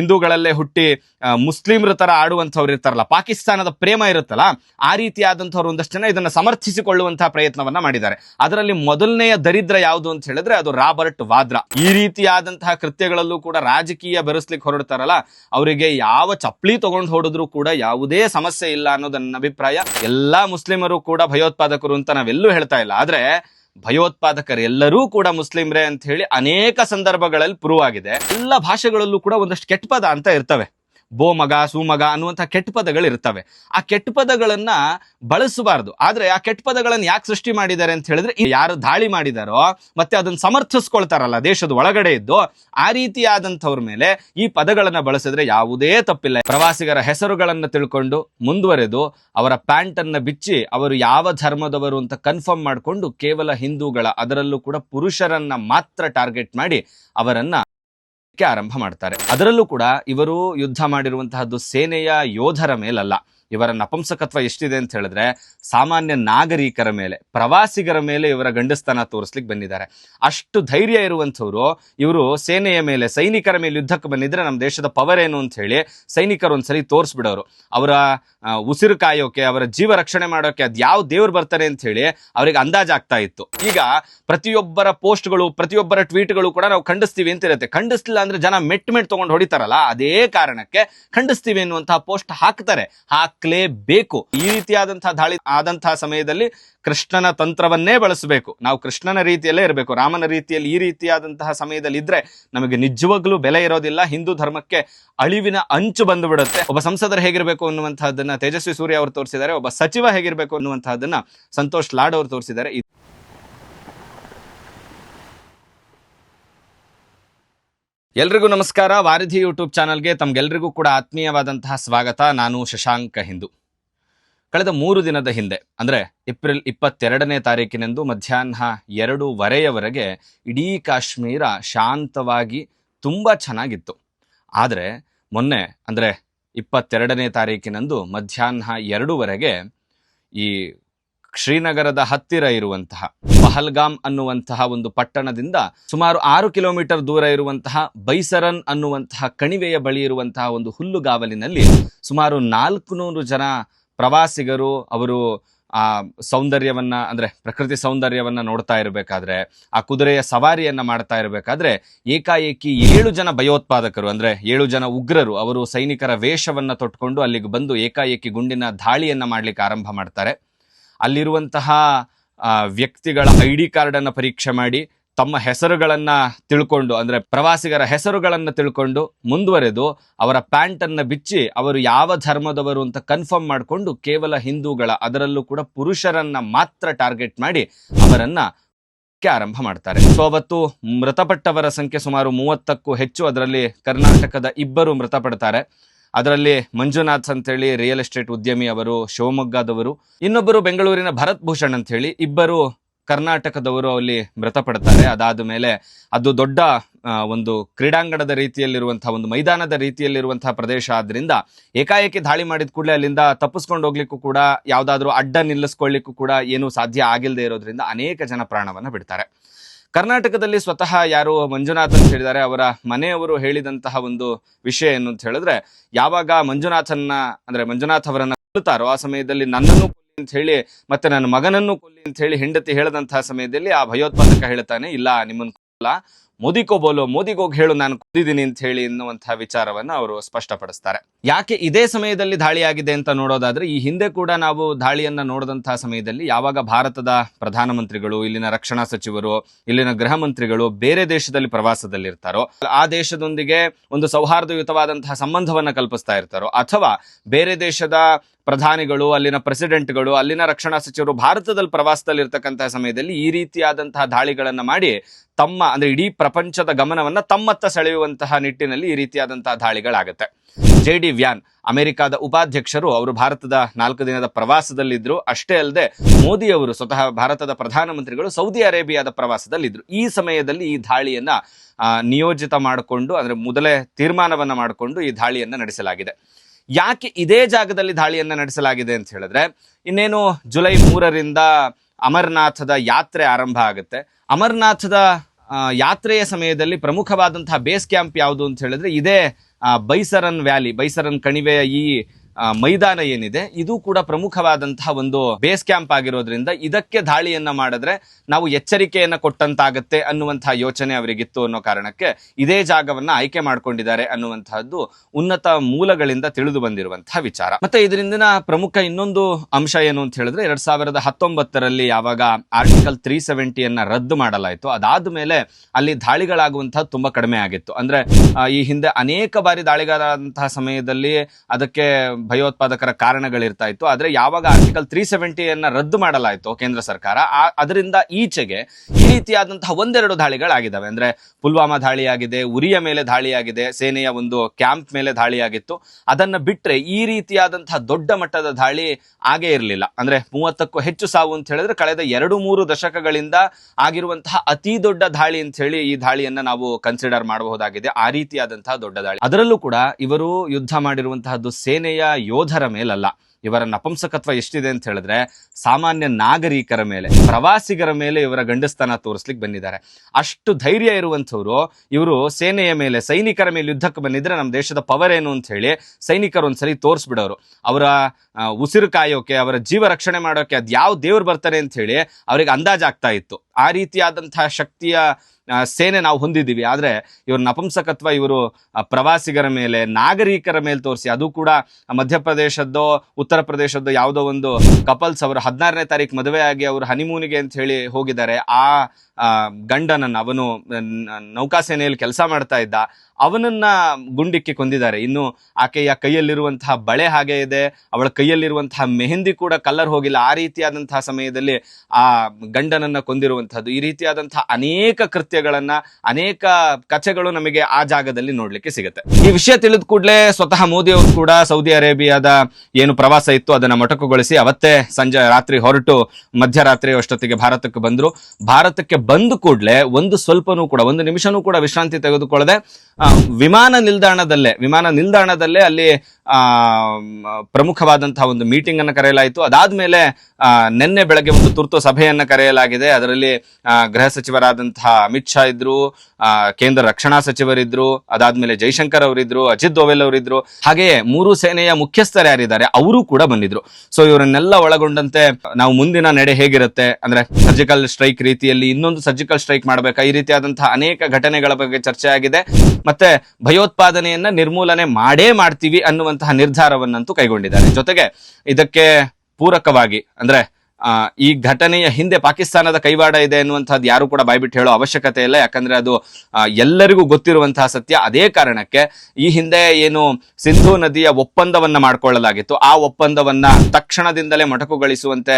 ಹಿಂದೂಗಳಲ್ಲೇ ಹುಟ್ಟಿ ಮುಸ್ಲಿಮ್ರ ತರ ಆಡುವಂಥವ್ರು ಇರ್ತಾರಲ್ಲ, ಪಾಕಿಸ್ತಾನದ ಪ್ರೇಮ ಇರುತ್ತಲ್ಲ, ಆ ರೀತಿಯಾದಂಥವ್ರು ಒಂದಷ್ಟು ಜನ ಇದನ್ನ ಸಮರ್ಥಿಸಿಕೊಳ್ಳುವಂತಹ ಪ್ರಯತ್ನವನ್ನ ಮಾಡಿದ್ದಾರೆ. ಅದರಲ್ಲಿ ಮೊದಲನೆಯ ದರಿದ್ರ ಯಾವುದು ಅಂತ ಹೇಳಿದ್ರೆ ಅದು ರಾಬರ್ಟ್ ವಾದ್ರಾ. ಈ ರೀತಿಯಾದಂತಹ ಕೃತ್ಯಗಳಲ್ಲೂ ಕೂಡ ರಾಜಕೀಯ ಬೆರೆಸ್ಲಿಕ್ಕೆ ಹೊರಡ್ತಾರಲ್ಲ, ಅವರಿಗೆ ಯಾವ ಚಪ್ಪಲಿ ತಗೊಂಡು ಹೊಡೆದ್ರು ಕೂಡ ಯಾವುದೇ ಸಮಸ್ಯೆ ಇಲ್ಲ ಅನ್ನೋದು ನನ್ನ ಅಭಿಪ್ರಾಯ ಎಲ್ಲಾ ಮುಸ್ಲಿಮರು ಕೂಡ ಭಯೋತ್ಪಾದಕರು ಅಂತ ನಾವೆಲ್ಲೂ ಹೇಳ್ತಾ ಇಲ್ಲ. ಆದ್ರೆ ಭಯೋತ್ಪಾದಕರು ಎಲ್ಲರೂ ಕೂಡ ಮುಸ್ಲಿಮ್ರೆ ಅಂತ ಹೇಳಿ ಅನೇಕ ಸಂದರ್ಭಗಳಲ್ಲಿ ಪ್ರೂವ್ ಆಗಿದೆ. ಎಲ್ಲ ಭಾಷೆಗಳಲ್ಲೂ ಕೂಡ ಒಂದಷ್ಟು ಕೆಟ್ಟ ಪದ ಅಂತ ಇರ್ತವೆ. ಬೋ ಮಗ ಸುಮಗ ಅನ್ನುವಂಥ ಕೆಟ್ಟ ಪದಗಳು ಇರ್ತವೆ ಆ ಕೆಟ್ಟ ಪದಗಳನ್ನ ಬಳಸಬಾರ್ದು. ಆದ್ರೆ ಆ ಕೆಟ್ಟ ಪದಗಳನ್ನ ಯಾಕೆ ಸೃಷ್ಟಿ ಮಾಡಿದ್ದಾರೆ ಅಂತ ಹೇಳಿದ್ರೆ ಯಾರು ದಾಳಿ ಮಾಡಿದಾರೋ ಮತ್ತೆ ಅದನ್ನ ಸಮರ್ಥಿಸ್ಕೊಳ್ತಾರಲ್ಲ ದೇಶದ ಒಳಗಡೆ ಇದ್ದು, ಆ ರೀತಿಯಾದಂಥವ್ರ ಮೇಲೆ ಈ ಪದಗಳನ್ನ ಬಳಸಿದ್ರೆ ಯಾವುದೇ ತಪ್ಪಿಲ್ಲ. ಪ್ರವಾಸಿಗರ ಹೆಸರುಗಳನ್ನ ತಿಳ್ಕೊಂಡು ಮುಂದುವರೆದು ಅವರ ಪ್ಯಾಂಟ್ ಅನ್ನ ಬಿಚ್ಚಿ ಅವರು ಯಾವ ಧರ್ಮದವರು ಅಂತ ಕನ್ಫರ್ಮ್ ಮಾಡಿಕೊಂಡು ಕೇವಲ ಹಿಂದೂಗಳ ಅದರಲ್ಲೂ ಕೂಡ ಪುರುಷರನ್ನ ಮಾತ್ರ ಟಾರ್ಗೆಟ್ ಮಾಡಿ ಅವರನ್ನ ಆರಂಭ ಮಾಡ್ತಾರೆ. ಅದರಲ್ಲೂ ಕೂಡ ಇವರು ಯುದ್ಧ ಮಾಡಿರುವಂತಹದ್ದು ಸೇನೆಯ ಯೋಧರ ಮೇಲಲ್ಲ. ಇವರ ನಪುಂಸಕತ್ವ ಎಷ್ಟಿದೆ ಅಂತ ಹೇಳಿದ್ರೆ ಸಾಮಾನ್ಯ ನಾಗರಿಕರ ಮೇಲೆ, ಪ್ರವಾಸಿಗರ ಮೇಲೆ ಇವರ ಗಂಡಸ್ಥಾನ ತೋರಿಸ್ಲಿಕ್ಕೆ ಬಂದಿದ್ದಾರೆ. ಅಷ್ಟು ಧೈರ್ಯ ಇರುವಂಥವ್ರು, ಇವರು ಸೇನೆಯ ಮೇಲೆ, ಸೈನಿಕರ ಮೇಲೆ ಯುದ್ಧಕ್ಕೆ ಬಂದಿದ್ರೆ ನಮ್ಮ ದೇಶದ ಪವರ್ ಏನು ಅಂತ ಹೇಳಿ ಸೈನಿಕರು ಒಂದ್ಸರಿ ತೋರಿಸ್ಬಿಡೋರು. ಅವರ ಉಸಿರು ಕಾಯೋಕೆ, ಅವರ ಜೀವ ರಕ್ಷಣೆ ಮಾಡೋಕೆ ಅದು ಯಾವ ದೇವ್ರು ಬರ್ತಾರೆ ಅಂತ ಹೇಳಿ ಅವರಿಗೆ ಅಂದಾಜಾಗ್ತಾ ಇತ್ತು. ಈಗ ಪ್ರತಿಯೊಬ್ಬರ ಪೋಸ್ಟ್ಗಳು, ಪ್ರತಿಯೊಬ್ಬರ ಟ್ವೀಟ್ಗಳು ಕೂಡ ನಾವು ಖಂಡಿಸ್ತೀವಿ ಅಂತ ಇರುತ್ತೆ. ಖಂಡಿಸ್ಲಿಲ್ಲ ಅಂದ್ರೆ ಜನ ಮೆಟ್ ಮೆಟ್ ತಗೊಂಡು ಹೊಡಿತಾರಲ್ಲ, ಅದೇ ಕಾರಣಕ್ಕೆ ಖಂಡಿಸ್ತೀವಿ ಎನ್ನುವಂತಹ ಪೋಸ್ಟ್ ಹಾಕ್ತಾರೆ. ಹಾಕ್ಲೇಬೇಕು ಈ ರೀತಿಯಾದಂತಹ ದಾಳಿ ಆದಂತಹ ಸಮಯದಲ್ಲಿ ಕೃಷ್ಣನ ತಂತ್ರವನ್ನೇ ಬಳಸಬೇಕು. ನಾವು ಕೃಷ್ಣನ ರೀತಿಯಲ್ಲೇ ಇರಬೇಕು. ರಾಮನ ರೀತಿಯಲ್ಲಿ ಈ ರೀತಿಯಾದಂತಹ ಸಮಯದಲ್ಲಿ ಇದ್ರೆ ನಮಗೆ ನಿಜವಾಗ್ಲೂ ಬೆಲೆ ಇರೋದಿಲ್ಲ. ಹಿಂದೂ ಧರ್ಮಕ್ಕೆ ಅಳಿವಿನ ಅಂಚು ಬಂದುಬಿಡುತ್ತೆ. ಒಬ್ಬ ಸಂಸದರು ಹೇಗಿರಬೇಕು ಅನ್ನುವಂತಹದ್ದನ್ನ ತೇಜಸ್ವಿ ಸೂರ್ಯ ಅವರು ತೋರಿಸಿದ್ದಾರೆ. ಒಬ್ಬ ಸಚಿವ ಹೇಗಿರಬೇಕು ಅನ್ನುವಂತಹದ್ದನ್ನ ಸಂತೋಷ್ ಲಾಡ್ ಅವರು ತೋರಿಸಿದ್ದಾರೆ. ಎಲ್ರಿಗೂ ನಮಸ್ಕಾರ. ವಾರಿಧಿ ಯೂಟ್ಯೂಬ್ ಚಾನಲ್ಗೆ ತಮ್ಗೆಲ್ರಿಗೂ ಕೂಡ ಆತ್ಮೀಯವಾದಂತಹ ಸ್ವಾಗತ. ನಾನು ಶಶಾಂಕ ಹಿಂದೂ. ಕಳೆದ ಮೂರು ದಿನದ ಹಿಂದೆ, ಅಂದರೆ ಏಪ್ರಿಲ್ ಇಪ್ಪತ್ತೆರಡನೇ ತಾರೀಕಿನಂದು ಮಧ್ಯಾಹ್ನ ಎರಡೂವರೆಯವರೆಗೆ ಇಡೀ ಕಾಶ್ಮೀರ ಶಾಂತವಾಗಿ ತುಂಬ ಚೆನ್ನಾಗಿತ್ತು. ಆದರೆ ಮೊನ್ನೆ, ಅಂದರೆ ಇಪ್ಪತ್ತೆರಡನೇ ತಾರೀಕಿನಂದು ಮಧ್ಯಾಹ್ನ ಎರಡೂವರೆಗೆ ಈ ಶ್ರೀನಗರದ ಹತ್ತಿರ ಇರುವಂತಹ ಪಹಲ್ಗಾಮ್ ಅನ್ನುವಂತಹ ಒಂದು ಪಟ್ಟಣದಿಂದ ಸುಮಾರು ಆರು ಕಿಲೋಮೀಟರ್ ದೂರ ಇರುವಂತಹ ಬೈಸರನ್ ಅನ್ನುವಂತಹ ಕಣಿವೆಯ ಬಳಿ ಇರುವಂತಹ ಒಂದು ಹುಲ್ಲುಗಾವಲಿನಲ್ಲಿ ಸುಮಾರು ನಾಲ್ಕು ಜನ ಪ್ರವಾಸಿಗರು ಅವರು ಆ ಸೌಂದರ್ಯವನ್ನ, ಅಂದ್ರೆ ಪ್ರಕೃತಿ ಸೌಂದರ್ಯವನ್ನ ನೋಡ್ತಾ ಇರಬೇಕಾದ್ರೆ, ಆ ಕುದುರೆಯ ಸವಾರಿಯನ್ನ ಮಾಡ್ತಾ ಇರಬೇಕಾದ್ರೆ ಏಕಾಏಕಿ ಏಳು ಜನ ಭಯೋತ್ಪಾದಕರು, ಅಂದ್ರೆ ಏಳು ಜನ ಉಗ್ರರು, ಅವರು ಸೈನಿಕರ ವೇಷವನ್ನ ತೊಟ್ಕೊಂಡು ಅಲ್ಲಿಗೆ ಬಂದು ಏಕಾಏಕಿ ಗುಂಡಿನ ದಾಳಿಯನ್ನ ಮಾಡ್ಲಿಕ್ಕೆ ಆರಂಭ ಮಾಡ್ತಾರೆ. ಅಲ್ಲಿರುವಂತಹ ವ್ಯಕ್ತಿಗಳ ಐ ಡಿ ಕಾರ್ಡನ್ನು ಪರೀಕ್ಷೆ ಮಾಡಿ, ತಮ್ಮ ಹೆಸರುಗಳನ್ನು ತಿಳ್ಕೊಂಡು, ಅಂದರೆ ಪ್ರವಾಸಿಗರ ಹೆಸರುಗಳನ್ನು ತಿಳ್ಕೊಂಡು ಮುಂದುವರೆದು ಅವರ ಪ್ಯಾಂಟನ್ನು ಬಿಚ್ಚಿ, ಅವರು ಯಾವ ಧರ್ಮದವರು ಅಂತ ಕನ್ಫರ್ಮ್ ಮಾಡಿಕೊಂಡು ಕೇವಲ ಹಿಂದೂಗಳ, ಅದರಲ್ಲೂ ಕೂಡ ಪುರುಷರನ್ನು ಮಾತ್ರ ಟಾರ್ಗೆಟ್ ಮಾಡಿ ಅವರನ್ನು ಆರಂಭ ಮಾಡ್ತಾರೆ. ಸೊ ಅವತ್ತು ಮೃತಪಟ್ಟವರ ಸಂಖ್ಯೆ ಸುಮಾರು ಮೂವತ್ತಕ್ಕೂ ಹೆಚ್ಚು, ಅದರಲ್ಲಿ ಕರ್ನಾಟಕದ ಇಬ್ಬರು ಮೃತಪಡ್ತಾರೆ. ಅದರಲ್ಲಿ ಮಂಜುನಾಥ್ ಅಂತೇಳಿ ರಿಯಲ್ ಎಸ್ಟೇಟ್ ಉದ್ಯಮಿ ಅವರು, ಶಿವಮೊಗ್ಗದವರು, ಇನ್ನೊಬ್ಬರು ಬೆಂಗಳೂರಿನ ಭರತ್ ಭೂಷಣ್ ಅಂತ ಹೇಳಿ ಇಬ್ಬರು ಕರ್ನಾಟಕದವರು ಅಲ್ಲಿ ಮೃತಪಡ್ತಾರೆ. ಅದಾದ ಮೇಲೆ ಅದು ದೊಡ್ಡ ಒಂದು ಕ್ರೀಡಾಂಗಣದ ರೀತಿಯಲ್ಲಿರುವಂತಹ, ಒಂದು ಮೈದಾನದ ರೀತಿಯಲ್ಲಿರುವಂತಹ ಪ್ರದೇಶ ಆದ್ರಿಂದ ಏಕಾಏಕಿ ದಾಳಿ ಮಾಡಿದ ಕೂಡಲೇ ಅಲ್ಲಿಂದ ತಪ್ಪಿಸ್ಕೊಂಡು ಹೋಗ್ಲಿಕ್ಕೂ ಕೂಡ, ಯಾವ್ದಾದ್ರು ಅಡ್ಡ ನಿಲ್ಲಿಸ್ಕೊಳ್ಳಿಕ್ಕೂ ಕೂಡ ಏನು ಸಾಧ್ಯ ಆಗಿಲ್ಲದೆ ಇರೋದ್ರಿಂದ ಅನೇಕ ಜನ ಪ್ರಾಣವನ್ನ ಬಿಡ್ತಾರೆ. ಕರ್ನಾಟಕದಲ್ಲಿ ಸ್ವತಃ ಯಾರು ಮಂಜುನಾಥ್ ಅಂತ ಹೇಳಿದ್ದಾರೆ, ಅವರ ಮನೆಯವರು ಹೇಳಿದಂತಹ ಒಂದು ವಿಷಯ ಏನು ಅಂತ ಹೇಳಿದ್ರೆ, ಯಾವಾಗ ಮಂಜುನಾಥನ್ನ, ಅಂದ್ರೆ ಮಂಜುನಾಥ್ ಅವರನ್ನ ಕೊಲ್ಲುತ್ತಾರೋ ಆ ಸಮಯದಲ್ಲಿ ನನ್ನನ್ನು ಕೊಲ್ಲಿ ಅಂತ ಹೇಳಿ, ಮತ್ತೆ ನನ್ನ ಮಗನನ್ನು ಕೊಲ್ಲಿ ಅಂತ ಹೇಳಿ ಹೆಂಡತಿ ಹೇಳದಂತಹ ಸಮಯದಲ್ಲಿ ಆ ಭಯೋತ್ಪಾದಕ ಹೇಳ್ತಾನೆ, ಇಲ್ಲ, ನಿಮ್ಮನ್ನು ಕೊಲ್ಲ. ಮೋದಿಕೋ ಬೋಲು ಮೋದಿಗೋಗಿ ಹೇಳು ನಾನು ಕುದಿದ್ದೀನಿ ಅಂತ ಹೇಳಿ ಎನ್ನುವಂತಹ ವಿಚಾರವನ್ನ ಅವರು ಸ್ಪಷ್ಟಪಡಿಸ್ತಾರೆ. ಯಾಕೆ ಇದೇ ಸಮಯದಲ್ಲಿ ದಾಳಿಯಾಗಿದೆ ಅಂತ ನೋಡೋದಾದ್ರೆ, ಈ ಹಿಂದೆ ಕೂಡ ನಾವು ದಾಳಿಯನ್ನ ನೋಡಿದಂತಹ ಸಮಯದಲ್ಲಿ ಯಾವಾಗ ಭಾರತದ ಪ್ರಧಾನಮಂತ್ರಿಗಳು, ಇಲ್ಲಿನ ರಕ್ಷಣಾ ಸಚಿವರು, ಇಲ್ಲಿನ ಗೃಹ ಮಂತ್ರಿಗಳು ಬೇರೆ ದೇಶದಲ್ಲಿ ಪ್ರವಾಸದಲ್ಲಿರ್ತಾರೋ, ಆ ದೇಶದೊಂದಿಗೆ ಒಂದು ಸೌಹಾರ್ದಯುತವಾದಂತಹ ಸಂಬಂಧವನ್ನ ಕಲ್ಪಿಸ್ತಾ ಇರ್ತಾರೋ, ಅಥವಾ ಬೇರೆ ದೇಶದ ಪ್ರಧಾನಿಗಳು, ಅಲ್ಲಿನ ಪ್ರೆಸಿಡೆಂಟ್ಗಳು, ಅಲ್ಲಿನ ರಕ್ಷಣಾ ಸಚಿವರು ಭಾರತದಲ್ಲಿ ಪ್ರವಾಸದಲ್ಲಿ ಇರ್ತಕ್ಕಂತಹ ಸಮಯದಲ್ಲಿ ಈ ರೀತಿಯಾದಂತಹ ದಾಳಿಗಳನ್ನು ಮಾಡಿ ತಮ್ಮ, ಅಂದ್ರೆ ಇಡೀ ಪ್ರಪಂಚದ ಗಮನವನ್ನ ತಮ್ಮತ್ತ ಸೆಳೆಯುವಂತಹ ನಿಟ್ಟಿನಲ್ಲಿ ಈ ರೀತಿಯಾದಂತಹ ದಾಳಿಗಳಾಗುತ್ತೆ. ಜೆ ಡಿ ವ್ಯಾನ್, ಅಮೆರಿಕದ ಉಪಾಧ್ಯಕ್ಷರು, ಅವರು ಭಾರತದ ನಾಲ್ಕು ದಿನದ ಪ್ರವಾಸದಲ್ಲಿದ್ದರು ಅಷ್ಟೇ ಅಲ್ಲದೆ ಮೋದಿ ಅವರು ಸ್ವತಃ ಭಾರತದ ಪ್ರಧಾನಮಂತ್ರಿಗಳು, ಸೌದಿ ಅರೇಬಿಯಾದ ಪ್ರವಾಸದಲ್ಲಿದ್ದರು ಈ ಸಮಯದಲ್ಲಿ ಈ ದಾಳಿಯನ್ನ ನಿಯೋಜಿತ ಮಾಡಿಕೊಂಡು, ಅಂದರೆ ಮೊದಲೇ ತೀರ್ಮಾನವನ್ನು ಮಾಡಿಕೊಂಡು ಈ ದಾಳಿಯನ್ನ ನಡೆಸಲಾಗಿದೆ. ಯಾಕೆ ಇದೇ ಜಾಗದಲ್ಲಿ ದಾಳಿಯನ್ನ ನಡೆಸಲಾಗಿದೆ ಅಂತ ಹೇಳಿದ್ರೆ, ಇನ್ನೇನು ಜುಲೈ ಮೂರರಿಂದ ಅಮರನಾಥದ ಯಾತ್ರೆ ಆರಂಭ ಆಗುತ್ತೆ. ಅಮರನಾಥದ ಯಾತ್ರೆಯ ಸಮಯದಲ್ಲಿ ಪ್ರಮುಖವಾದಂತಹ ಬೇಸ್ ಕ್ಯಾಂಪ್ ಯಾವುದು ಅಂತ ಹೇಳಿದ್ರೆ ಇದೇ ಬೈಸರನ್ ವ್ಯಾಲಿ, ಬೈಸರನ್ ಕಣಿವೆಯ ಈ ಮೈದಾನ ಏನಿದೆ, ಇದು ಕೂಡ ಪ್ರಮುಖವಾದಂತಹ ಒಂದು ಬೇಸ್ ಕ್ಯಾಂಪ್ ಆಗಿರೋದ್ರಿಂದ ಇದಕ್ಕೆ ದಾಳಿಯನ್ನ ಮಾಡಿದ್ರೆ ನಾವು ಎಚ್ಚರಿಕೆಯನ್ನ ಕೊಟ್ಟಂತಾಗತ್ತೆ ಅನ್ನುವಂತಹ ಯೋಚನೆ ಅವರಿಗಿತ್ತು ಅನ್ನೋ ಕಾರಣಕ್ಕೆ ಇದೇ ಜಾಗವನ್ನ ಆಯ್ಕೆ ಮಾಡ್ಕೊಂಡಿದ್ದಾರೆ ಅನ್ನುವಂತಹದ್ದು ಉನ್ನತ ಮೂಲಗಳಿಂದ ತಿಳಿದು ಬಂದಿರುವಂತಹ ವಿಚಾರ. ಮತ್ತೆ ಇದರಿಂದಿನ ಪ್ರಮುಖ ಇನ್ನೊಂದು ಅಂಶ ಏನು ಅಂತ ಹೇಳಿದ್ರೆ ಎರಡ್ ಸಾವಿರದ ಹತ್ತೊಂಬತ್ತರಲ್ಲಿ ಯಾವಾಗ ಆರ್ಟಿಕಲ್ ತ್ರೀ ಸೆವೆಂಟಿಯನ್ನ ರದ್ದು ಮಾಡಲಾಯಿತು. ಅದಾದ ಮೇಲೆ ಅಲ್ಲಿ ದಾಳಿಗಳಾಗುವಂತಹ ತುಂಬಾ ಕಡಿಮೆ ಆಗಿತ್ತು. ಅಂದ್ರೆ ಈ ಹಿಂದೆ ಅನೇಕ ಬಾರಿ ದಾಳಿಗಳಾದಂತಹ ಸಮಯದಲ್ಲಿ ಅದಕ್ಕೆ ಭಯೋತ್ಪಾದಕರ ಕಾರಣಗಳಿರ್ತಾ ಇತ್ತು ಆದರೆ ಯಾವಾಗ ಆರ್ಟಿಕಲ್ ತ್ರೀ ಸೆವೆಂಟಿಯನ್ನು ರದ್ದು ಮಾಡಲಾಯಿತು ಕೇಂದ್ರ ಸರ್ಕಾರ ಅದರಿಂದ ಈಚೆಗೆ ರೀತಿಯಾದಂತಹ ಒಂದೆರಡು ದಾಳಿಗಳಾಗಿದ್ದಾವೆ. ಅಂದ್ರೆ ಪುಲ್ವಾಮಾ ದಾಳಿಯಾಗಿದೆ, ಉರಿಯ ಮೇಲೆ ದಾಳಿಯಾಗಿದೆ, ಸೇನೆಯ ಒಂದು ಕ್ಯಾಂಪ್ ಮೇಲೆ ದಾಳಿಯಾಗಿತ್ತು. ಅದನ್ನ ಬಿಟ್ರೆ ಈ ರೀತಿಯಾದಂತಹ ದೊಡ್ಡ ಮಟ್ಟದ ದಾಳಿ ಆಗೇ ಇರಲಿಲ್ಲ. ಅಂದ್ರೆ ಮೂವತ್ತಕ್ಕೂ ಹೆಚ್ಚು ಸಾವು ಅಂತ ಹೇಳಿದ್ರೆ ಕಳೆದ ಎರಡು ಮೂರು ದಶಕಗಳಿಂದ ಆಗಿರುವಂತಹ ಅತಿ ದೊಡ್ಡ ದಾಳಿ ಅಂತ ಹೇಳಿ ಈ ದಾಳಿಯನ್ನ ನಾವು ಕನ್ಸಿಡರ್ ಮಾಡಬಹುದಾಗಿದೆ. ಆ ರೀತಿಯಾದಂತಹ ದೊಡ್ಡ ದಾಳಿ. ಅದರಲ್ಲೂ ಕೂಡ ಇವರು ಯುದ್ಧ ಮಾಡಿರುವಂತಹದ್ದು ಸೇನೆಯ ಯೋಧರ ಮೇಲಲ್ಲ. ಇವರ ನಪುಂಸಕತ್ವ ಎಷ್ಟಿದೆ ಅಂತ ಹೇಳಿದ್ರೆ ಸಾಮಾನ್ಯ ನಾಗರಿಕರ ಮೇಲೆ, ಪ್ರವಾಸಿಗರ ಮೇಲೆ ಇವರ ಗಂಡಸ್ಥಾನ ತೋರಿಸ್ಲಿಕ್ಕೆ ಬಂದಿದ್ದಾರೆ. ಅಷ್ಟು ಧೈರ್ಯ ಇರುವಂಥವ್ರು, ಇವರು ಸೇನೆಯ ಮೇಲೆ, ಸೈನಿಕರ ಮೇಲೆ ಯುದ್ಧಕ್ಕೆ ಬಂದಿದ್ರೆ ನಮ್ಮ ದೇಶದ ಪವರ್ ಏನು ಅಂತ ಹೇಳಿ ಸೈನಿಕರು ಒಂದ್ಸರಿ ತೋರಿಸ್ಬಿಡೋರು. ಅವರ ಉಸಿರು ಕಾಯೋಕೆ, ಅವರ ಜೀವ ರಕ್ಷಣೆ ಮಾಡೋಕೆ ಅದು ಯಾವ ದೇವ್ರು ಬರ್ತಾರೆ ಅಂತ ಹೇಳಿ ಅವ್ರಿಗೆ ಅಂದಾಜಾಗ್ತಾ ಇತ್ತು. ಆ ರೀತಿಯಾದಂತಹ ಶಕ್ತಿಯ ಸೇನೆ ನಾವು ಹೊಂದಿದ್ದೀವಿ. ಆದ್ರೆ ಇವರು ನಪುಂಸಕತ್ವ ಇವರು ಪ್ರವಾಸಿಗರ ಮೇಲೆ, ನಾಗರಿಕರ ಮೇಲೆ ತೋರಿಸಿ, ಅದು ಕೂಡ ಮಧ್ಯಪ್ರದೇಶದ್ದೋ, ಉತ್ತರ ಪ್ರದೇಶದ್ದು ಯಾವುದೋ ಒಂದು ಕಪಲ್ಸ್ ಅವರು ಹದಿನಾರನೇ ತಾರೀಕು ಮದುವೆ ಆಗಿ ಅವರು ಹನಿಮೂನಿಗೆ ಅಂತ ಹೇಳಿ ಹೋಗಿದ್ದಾರೆ. ಆ ಗಂಡನನ್ನು, ಅವನು ನೌಕಾಸೇನೆಯಲ್ಲಿ ಕೆಲಸ ಮಾಡ್ತಾ ಇದ್ದ, ಅವನನ್ನ ಗುಂಡಿಕ್ಕಿ ಕೊಂದಿದ್ದಾರೆ. ಇನ್ನು ಆಕೆಯ ಕೈಯಲ್ಲಿರುವಂತಹ ಬಳೆ ಹಾಗೆ ಇದೆ, ಅವಳ ಕೈಯಲ್ಲಿರುವಂತಹ ಮೆಹಂದಿ ಕೂಡ ಕಲರ್ ಹೋಗಿಲ್ಲ. ಆ ರೀತಿಯಾದಂತಹ ಸಮಯದಲ್ಲಿ ಆ ಗಂಡನನ್ನ ಕೊಂದಿರುವಂತಹದ್ದು, ಈ ರೀತಿಯಾದಂತಹ ಅನೇಕ ಕೃತ್ಯಗಳನ್ನ ಅನೇಕ ಕಥೆಗಳು ನಮಗೆ ಆ ಜಾಗದಲ್ಲಿ ನೋಡ್ಲಿಕ್ಕೆ ಸಿಗುತ್ತೆ. ಈ ವಿಷಯ ತಿಳಿದ ಕೂಡಲೇ ಸ್ವತಃ ಮೋದಿ ಅವರು ಕೂಡ ಸೌದಿ ಅರೇಬಿಯಾದ ಏನು ಪ್ರವಾಸ ಇತ್ತು ಅದನ್ನ ಮೊಟಕುಗೊಳಿಸಿ ಅವತ್ತೇ ಸಂಜೆ ರಾತ್ರಿ ಹೊರಟು ಮಧ್ಯರಾತ್ರಿ ಅಷ್ಟೊತ್ತಿಗೆ ಭಾರತಕ್ಕೆ ಬಂದ್ರು. ಭಾರತಕ್ಕೆ ಬಂದ ಕೂಡಲೇ ಒಂದು ಸ್ವಲ್ಪನೂ ಕೂಡ, ಒಂದು ನಿಮಿಷನೂ ಕೂಡ ವಿಶ್ರಾಂತಿ ತೆಗೆದುಕೊಳ್ಳದೆ ವಿಮಾನ ನಿಲ್ದಾಣದಲ್ಲೇ ವಿಮಾನ ನಿಲ್ದಾಣದಲ್ಲೇ ಅಲ್ಲಿ ಪ್ರಮುಖವಾದಂತಹ ಒಂದು ಮೀಟಿಂಗ್ ಅನ್ನು ಕರೆಯಲಾಯಿತು. ಅದಾದ್ಮೇಲೆ ನಿನ್ನೆ ಬೆಳಗ್ಗೆ ಒಂದು ತುರ್ತು ಸಭೆಯನ್ನ ಕರೆಯಲಾಗಿದೆ. ಅದರಲ್ಲಿ ಗೃಹ ಸಚಿವರಾದಂತಹ ಅಮಿತ್ ಶಾ ಇದ್ರು ಕೇಂದ್ರ ರಕ್ಷಣಾ ಸಚಿವರಿದ್ರು, ಅದಾದ್ಮೇಲೆ ಜೈಶಂಕರ್ ಅವರಿದ್ರು, ಅಜಿತ್ ದೋವೆಲ್ ಅವರಿದ್ರು ಹಾಗೆಯೇ ಮೂರು ಸೇನೆಯ ಮುಖ್ಯಸ್ಥರು ಯಾರಿದ್ದಾರೆ ಅವರು ಕೂಡ ಬಂದಿದ್ರು. ಸೊ ಇವರನ್ನೆಲ್ಲ ಒಳಗೊಂಡಂತೆ ನಾವು ಮುಂದಿನ ನಡೆ ಹೇಗಿರುತ್ತೆ? ಅಂದ್ರೆ ಸರ್ಜಿಕಲ್ ಸ್ಟ್ರೈಕ್ ರೀತಿಯಲ್ಲಿ ಇನ್ನೊಂದು ಸರ್ಜಿಕಲ್ ಸ್ಟ್ರೈಕ್ ಮಾಡಬೇಕಾ? ಈ ರೀತಿಯಾದಂತಹ ಅನೇಕ ಘಟನೆಗಳ ಬಗ್ಗೆ ಚರ್ಚೆ ಆಗಿದೆ. ಮತ್ತೆ ಭಯೋತ್ಪಾದನೆಯನ್ನ ನಿರ್ಮೂಲನೆ ಮಾಡೇ ಮಾಡ್ತೀವಿ ಅನ್ನುವಂತಹ ನಿರ್ಧಾರವನ್ನಂತೂ ಕೈಗೊಂಡಿದ್ದಾರೆ. ಜೊತೆಗೆ ಇದಕ್ಕೆ ಪೂರಕವಾಗಿ, ಅಂದ್ರೆ ಈ ಘಟನೆಯ ಹಿಂದೆ ಪಾಕಿಸ್ತಾನದ ಕೈವಾಡ ಇದೆ ಅನ್ನುವಂಥದ್ದು ಯಾರು ಕೂಡ ಬಾಯ್ಬಿಟ್ಟು ಹೇಳೋ ಅವಶ್ಯಕತೆ ಇಲ್ಲ. ಯಾಕಂದ್ರೆ ಅದು ಎಲ್ಲರಿಗೂ ಗೊತ್ತಿರುವಂತಹ ಸತ್ಯ. ಅದೇ ಕಾರಣಕ್ಕೆ ಈ ಹಿಂದೆ ಏನು ಸಿಂಧೂ ನದಿಯ ಒಪ್ಪಂದವನ್ನ ಮಾಡಿಕೊಳ್ಳಲಾಗಿತ್ತು. ಆ ಒಪ್ಪಂದವನ್ನ ತಕ್ಷಣದಿಂದಲೇ ಮೊಟಕುಗೊಳಿಸುವಂತೆ